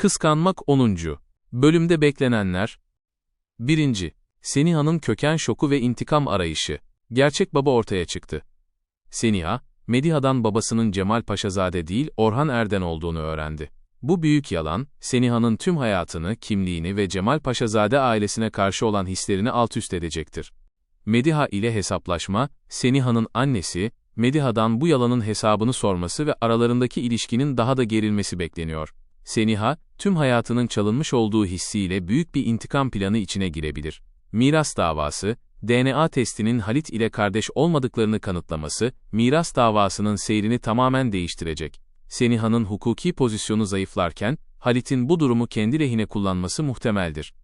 Kıskanmak 10. Bölümde beklenenler 1. Seniha'nın köken şoku ve intikam arayışı. Gerçek baba ortaya çıktı. Seniha, Mediha'dan babasının Cemal Paşazade değil Orhan Erden olduğunu öğrendi. Bu büyük yalan, Seniha'nın tüm hayatını, kimliğini ve Cemal Paşazade ailesine karşı olan hislerini alt üst edecektir. Mediha ile hesaplaşma, Seniha'nın annesi, Mediha'dan bu yalanın hesabını sorması ve aralarındaki ilişkinin daha da gerilmesi bekleniyor. Seniha, tüm hayatının çalınmış olduğu hissiyle büyük bir intikam planı içine girebilir. Miras davası, DNA testinin Halit ile kardeş olmadıklarını kanıtlaması, miras davasının seyrini tamamen değiştirecek. Seniha'nın hukuki pozisyonu zayıflarken, Halit'in bu durumu kendi lehine kullanması muhtemeldir.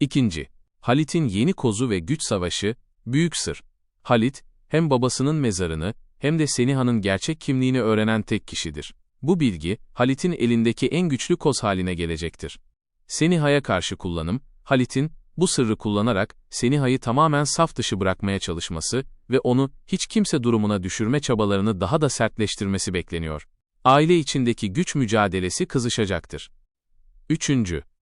İkinci, Halit'in yeni kozu ve güç savaşı, büyük sır. Halit, hem babasının mezarını, hem de Seniha'nın gerçek kimliğini öğrenen tek kişidir. Bu bilgi, Halit'in elindeki en güçlü koz haline gelecektir. Seniha'ya karşı kullanım, Halit'in, bu sırrı kullanarak, Seniha'yı tamamen saf dışı bırakmaya çalışması ve onu, hiç kimse durumuna düşürme çabalarını daha da sertleştirmesi bekleniyor. Aile içindeki güç mücadelesi kızışacaktır. 3.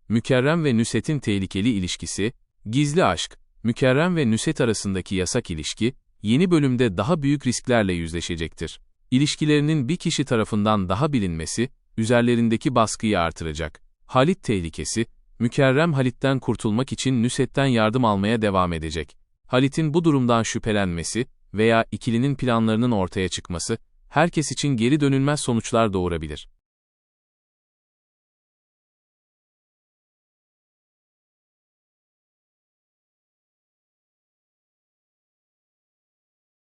Mükerrem ve Nüset'in tehlikeli ilişkisi, gizli aşk, Mükerrem ve Nüset arasındaki yasak ilişki, yeni bölümde daha büyük risklerle yüzleşecektir. İlişkilerinin bir kişi tarafından daha bilinmesi, üzerlerindeki baskıyı artıracak. Halit tehlikesi, Mükerrem Halit'ten kurtulmak için Nüset'ten yardım almaya devam edecek. Halit'in bu durumdan şüphelenmesi veya ikilinin planlarının ortaya çıkması, herkes için geri dönülmez sonuçlar doğurabilir.